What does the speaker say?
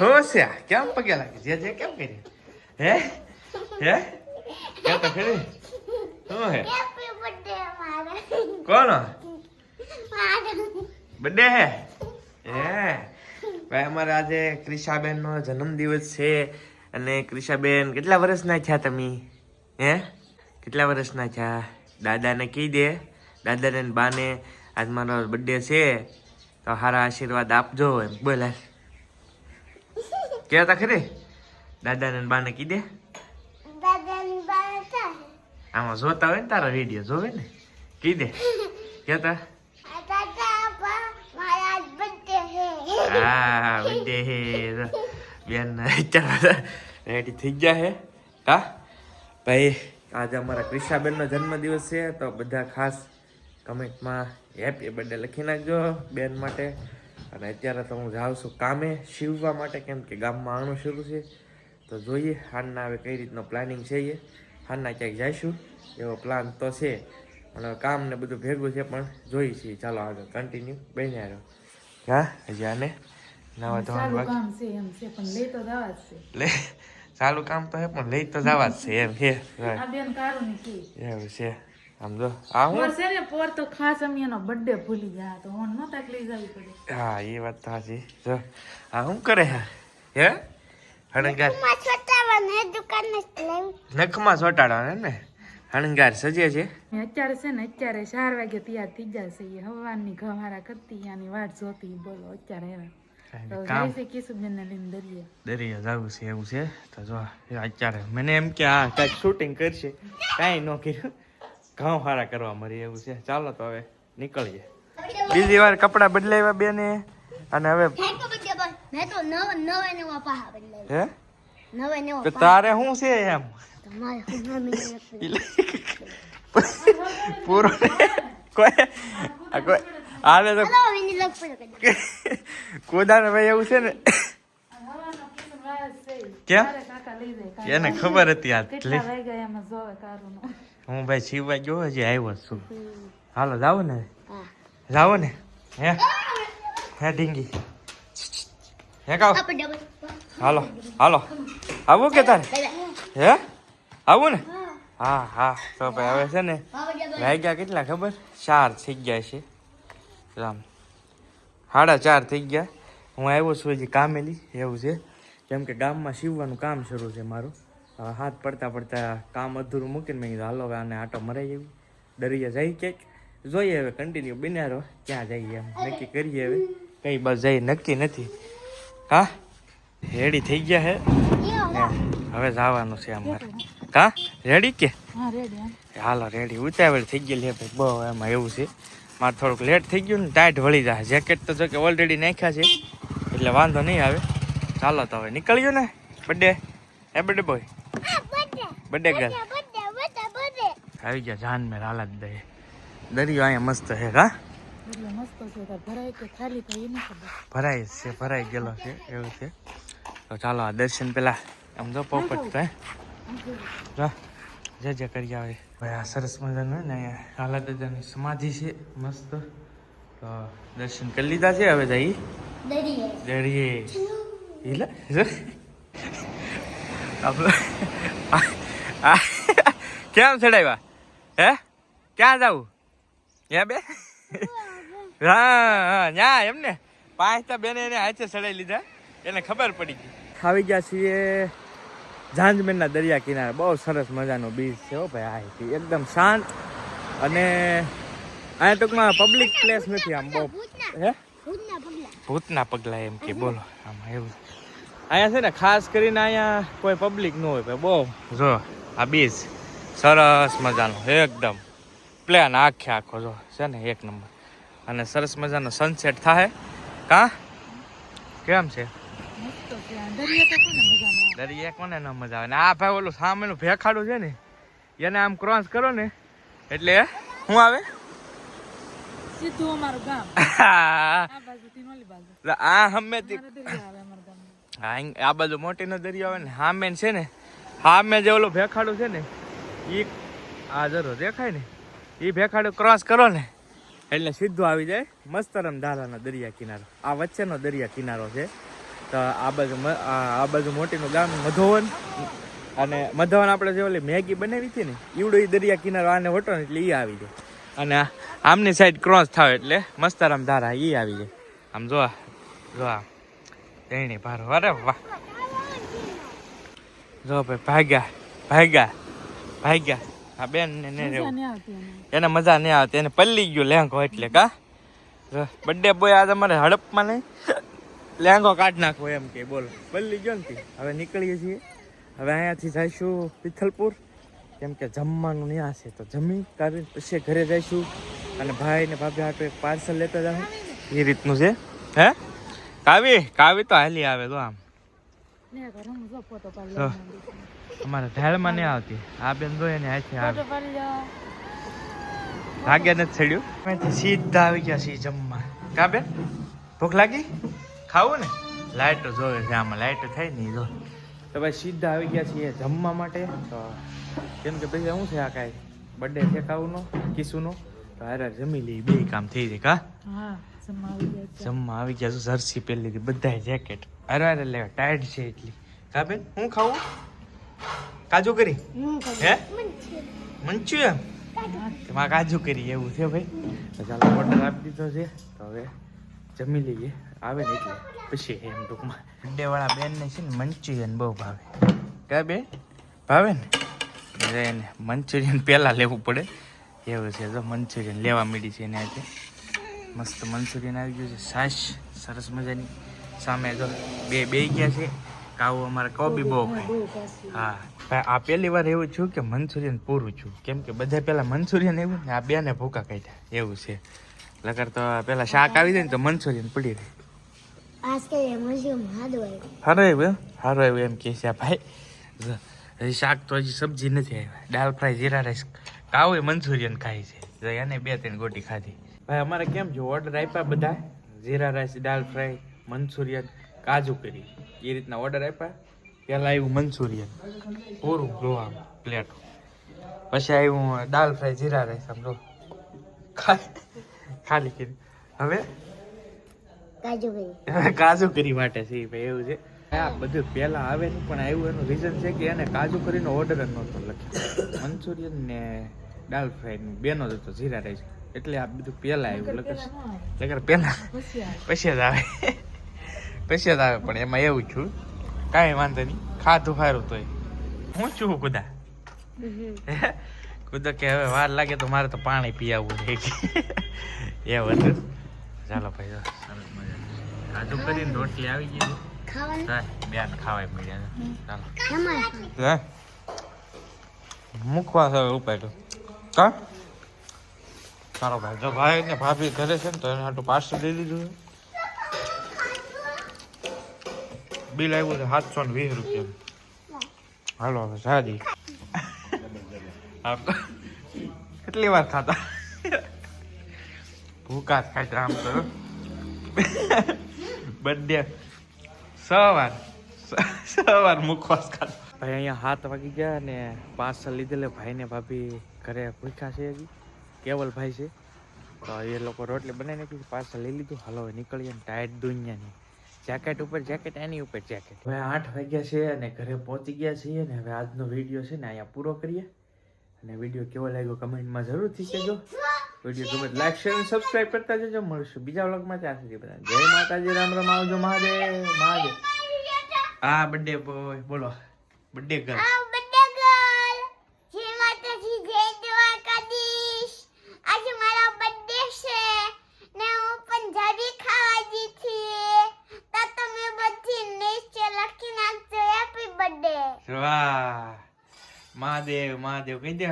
હું છે આ? કેમ પગે લાગે? જે જે કેમ કરી? હે? હે? કેમ તો ખરી શું હે? હેપી બર્થડે હે? હે? ભાઈ અમારે આજે ક્રિશાબેનનો જન્મદિવસ છે. અને ક્રિશાબેન કેટલા વર્ષના થયા તમે? હે? કેટલા વર્ષના થયા? દાદાને કહી દે. દાદાને બાને આજ મારો બર્થડે છે. તો સારા આશીર્વાદ આપજો એમ. બોલ. કહેતા ખરી દાદાને ને બાને કહી દે આમાં જોતા હોય ને તારા વીડિયો જોવે ને કહી દે કહેતા હા બર્થડે હે બેન ચાલો રેડી થઈ ગયા હે હા ભાઈ આજે અમારા ક્રિશાબેનનો જન્મદિવસ છે તો બધા ખાસ કમેન્ટમાં હેપી બર્થડે લખી નાખજો બેન માટે અને અત્યારે તો હું જાઉં છું કામે શીવવા માટે કેમ કે ગામમાં આણું શરૂ છે. તો જોઈએ હાલના હવે કઈ રીતનો પ્લાનિંગ છે એ. હાલના ક્યાંક જઈશું એવો પ્લાન તો છે. પણ કામ ને બધું ભેગું છે પણ જોઈ છીએ. ચાલો આગળ કન્ટિન્યુ બની આવ્યો હા હજી આને નવા છે લે ચાલુ કામ તો હે પણ લઈ તો જવા જ છે એમ છે એવું છે. આમ જો આ હું છે ને પોર તો ખાસ અમે એનો બર્થડે ભૂલી ગયા તો ઓન નતા લઈ જવી પડે. હા એ વાત તો સાચી. જો આ શું કરે હે? હે? હણગાર. નખમાં ચોટાડવાના ને? હણગાર સજે છે? અત્યારે છે ને અત્યારે ચાર વાગે તૈયાર થઈ જશે એ હવાની ઘવારા કરતી આની વાટ જોતી બોલો અત્યારે એવા તો કામ. જાય છે કિશુબેન ને લઈને દરિયે. દરિયા જવું છે એવું છે? તો જો અત્યારે. મને એમ કે હા કંઈક શૂટિંગ કરશે. કઈ ન કર્યું. ઘઉં સારા કરવા મળી એવું છે. ચાલો તો હવે નીકળીએ. બીજી વાર કપડાં બદલાવ્યા બેને. અને હવે તો હે? નવે નવા તો તારે શું છે એમ? તમારે પૂરો કોઈ તો હલો પડ્યો કોદાને ભાઈ એવું છે ને. હવાનો એને ખબર હતી આ કેટલા વાગ્યા એમાં જોવે કારું હું ભાઈ શિવભાઈ ગયો હજી આવ્યો છું. હાલો જાવ ને. હા જાવો ને. હે? હે ઢીંગી. હે કાવ? હાલો હાલો. આવું કે તારે? હે? આવું ને? હા હા. તો ભાઈ હવે છે ને વાગ્યા કેટલા ખબર? ચાર થઈ ગયા છે. રામ. સાડા ચાર થઈ ગયા. હું આવ્યો છું હજી કામેલી એવું છે. કેમ કે ગામમાં સીવવાનું કામ શરૂ છે મારું. હાથ પડતા પડતા કામ અધૂરું મૂકીને મેં કીધું હાલો હવે આને આટો મરાઈ જવું દરિયા જઈ ક્યાંક. જોઈએ હવે કન્ટિન્યુ બિનારો ક્યાં જઈએ એમ? નક્કી કરીએ હવે. કઈ બસ જઈ નક્કી નથી. હા? રેડી થઈ ગયા હે? હવે જવાનું છે અમારે. કા? રેડી કે? હા રેડી હા. હાલો રેડી ઉતાવળ થઈ ગયેલી હે ભાઈ. બહુ એમાં એવું છે. મારે થોડુંક લેટ થઈ ગયું ને ટાઈટ વળી જાય. જેકેટ તો જો કે ઓલરેડી નાખ્યા છે. એટલે વાંધો નહીં આવે. ચાલો તો હવે નીકળ્યો ને. બર્થડે હે બર્થડે બોય બર્થડે ગર્લ આવી ગયા જાન મેં રાલા દે દરિયો અહીંયા મસ્ત છે કા ભરાય છે ભરાઈ ગયેલો છે એવું છે. તો ચાલો આ દર્શન પેલા આમ જો પોપટ તો હે? જે જે કરી આવે. ભાઈ આ સરસ મજાનું ને અહીંયા હાલા દાદાની સમાધિ છે મસ્ત. તો દર્શન કરી લીધા છે હવે જઈ દરિયે. દરિયે. આ કેમ ચડાવ્યા હે ક્યાં જવું ત્યાં બે હા હા ન્યા એમ ને પાંચ તો બેને એને હાથે ચડાવી લીધા એને ખબર પડી ગઈ આવી ગયા છીએ ઝાંઝમેરના દરિયા કિનારે બહુ સરસ મજાનો બીચ છે હો ભાઈ આ એકદમ શાંત અને અહીંયા ટૂંકમાં પબ્લિક પ્લેસ નથી આમ બહુ હે ભૂતના પગલા એમ કે બોલો આમાં એવું. અહીંયા છે ને ખાસ કરીને અહીંયા કોઈ પબ્લિક ન હોય ભાઈ બહુ. જો આ બીચ સરસ મજાનો એકદમ. પ્લેન આખે આખો જો છે ને એક નંબર. અને સરસ મજાનો સનસેટ થાય કા? કેમ છે? દરિયા કોને ન મજા આવે? ને આ ભાઈ ઓલું સામેનું ભેખાડું છે ને એને આમ ક્રોસ કરો ને એટલે શું આવે? સીધું અમારું ગામ. આ બાજુ હા આ મોટી નો દરિયો આવે ને હામે છે ને હામે જે ઓલું ભેખાડું છે ને એ આ જરો દેખાય ને એ ભેખાડું ક્રોસ કરો ને એટલે સીધું આવી જાય મસ્તરમ ધારાનો દરિયા કિનારો. આ વચ્ચેનો દરિયા કિનારો છે. તો આ બાજુ આ બાજુ મોટીનું ગામ મધોવન. અને મધોવન આપણે જે ઓલી મેગી બનાવી હતી ને ઈવડો ઈ દરિયા કિનારો આને હોટો ને એટલે એ આવી જાય. અને આમની સાઈડ ક્રોસ થાય એટલે મસ્તરામ ધારા એ આવી જાય. આમ જો જો તેણી ભારો અરે વાહ. જો ભાઈ ભાગ્યા ભાગ્યા ભાગ્યા. આ બેન ને ને રહેવું એને. મજા નહીં આવતી એને પલ્લી ગયો લેંગો એટલે કા? બર્થડે બોય આજે અમારે હડપમાં નહીં લેંગો કાઢ નાખવો એમ કે બોલો. પલ્લી ગયો ને. હવે નીકળીએ છીએ. હવે અહીંયાથી જઈશું પિથલપુર. કેમ કે જમવાનું ત્યાં છે તો જમી કાઢી પછી ઘરે જઈશું. અને ભાઈ ને ભાભી હાટુ એક પાર્સલ લેતા જાઉં એ રીતનું છે? હે? કાવી? કાવી તો હાલી આવે તો આમ. અમારે ઢાળમાં નહીં આવતી. આ બેન જો એને હાથે આવે. ભાગ્ય નથી છેડ્યું સીધા આવી ગયા છીએ જમવા. કા બેન? ભૂખ લાગી? ખાવું ને? લાઈટો જોવે છે આમાં. લાઈટો થાય ને જો. તો ભાઈ સીધા આવી ગયા છીએ જમવા માટે. તો કેમ કે ભાઈ શું છે આ કાંઈ? બર્થડે ઠેકાવુંનો કિસુનો તો હારે જમી લઈ બે કામ થઈ જાય કા? હા જમવા આવી ગયા જર્સી પહેરી લીધી બધાય જેકેટ અરે અરે લેવા ટાયર્ડ છે એટલી. કા બેન હું ખાવું? કાજુ કરી? હે મંચુરિયન. તેમાં કાજુ. કરી એવું છે ભાઈ? તો ચાલો ઓર્ડર આપી દીધો છે. તો હવે જમી લઈએ. આવે ને એટલે. પછી એમ ટૂંકમાં. બર્થડે વાળા બેનને છે ને મંચુરિયન બહુ ભાવે. કા બેન? ભાવે ને? એને મંચુરિયન પહેલાં લેવું પડે. એવું છે, જો મંચુરિયન લેવા મળી છે એને આજે. મસ્ત મંચુરિયન આવી ગયું છે, સાસ, સરસ મજાની. સામે જો બે બે ગયા છે કાવું અમારે કોબી બહુ ખાય. હા આ પહેલી વાર એવું છું કે મંચુરિયન પૂરું છું કેમ કે બધા પેલા મંચુરિયન એવું ને આ બેને ભૂકા કાઢ્યા. એવું છે. લગર તો પેલા શાક આવી જાય ને તો મંચુરિયન પડી રહે. હારો હાદવાય સારું આવ્યું એમ? સારું આવ્યું એમ કે છે ભાઈ શાક તો હજી સબ્જી નથી આવ્યા. Dal fry jeera rice. કાવું Manchurian ખાય છે. જો એને બે ત્રણ ગોટી ખાધી. ભાઈ અમારે કેમ જો ઓર્ડર આપ્યા બધા? Jeera rice dal fry Manchurian kaju curry. એ રીતના ઓર્ડર આપ્યા. પહેલાં આવ્યું મંચુરિયન. પૂરું જોવા પ્લેટ પછી આવ્યું દાલ ફ્રાય જીરા રાઈસ આમ જો. ખાલી કરી. હવે? કાજુ કરી. કાજુ કરી માટે છે ભાઈ એવું છે? આ બધું પહેલા આવે નહીં પણ આવ્યું એનું રીઝન છે કે એને કાજુ કરીનો ઓર્ડર જ નહોતો લખ્યો. મંચુરિયન ને દાલ ફ્રાય બેનો જ હતો જીરા રાઈસ. એટલે આ બધું પહેલા આવ્યું લખે. લગર. પહેલા પછી જ આવે. પછી જ આવે પણ એમાં એવું છું કાંઈ વાંધો નહીં. ખાધું સારું તોય. હું છું કુદા કુદા કે હવે વાર લાગે તો મારે તો પાણી પીવું એવું હતું. ચાલો ભાઈ સરસ મજા કાજુ કરીને રોટલી આવી ગઈ. બેન ખાવાય મળ્યા. ચાલો. હે મૂકવા છે ઉપાડ્યું કા? સારો ભાઈ જો ભાઈ ને ભાભી ઘરે છે ને તો એને હાટું પાર્સલ દીધું છે. બિલ આવ્યું છે સાતસો ને વીસ રૂપિયા. હાલો હવે આપ કેટલી વાર ખાતા ભૂકા ખાતા આમ તો. બર્થડે સવાર. સવાર મુખવાસ ખાતો ભાઈ અહીંયા હાથ વાગી ગયા ને પાર્સલ લીધેલે ભાઈ ને ભાભી ઘરે ભૂખ્યા છે હજી. કેવલ ભાઈ છે. તો એ લોકો રોટલી બનાવી નાખી પાર્સલ લઈ લીધું. હાલો નીકળીએ ને ટાયર્ડ દુનિયાની. જેકેટ ઉપર જેકેટ એની ઉપર જેકેટ હવે આઠ વાગ્યા છે અને ઘરે પહોંચી ગયા છીએ ને હવે આજનો વીડિયો છે ને અહીંયા પૂરો કરીએ. અને વીડિયો કેવો લાગ્યો કમેન્ટમાં જરૂરથી કહેજો. વીડિયો ગમે લાઈક શેર અને સબસ્ક્રાઇબ કરતા જજો. મળશું બીજા વ્લોગમાં. ત્યાં સુધી બધા જય માતાજી. રામ રામ આવજો. મહાદેવ મહાદેવ. હા બર્થડે બોય બોલો. બર્થડે ગર્લ આ બધા ગર્લ જય માતાજી જય દ્વારકાધીશ. આજે મારો બર્થડે છે ને હું પંજાબી ખાવા જીથી તો તમે બધી નીચે લખી નાખજો હેપી બર્થડે વાહ. મહાદેવ મહાદેવ. કહી દે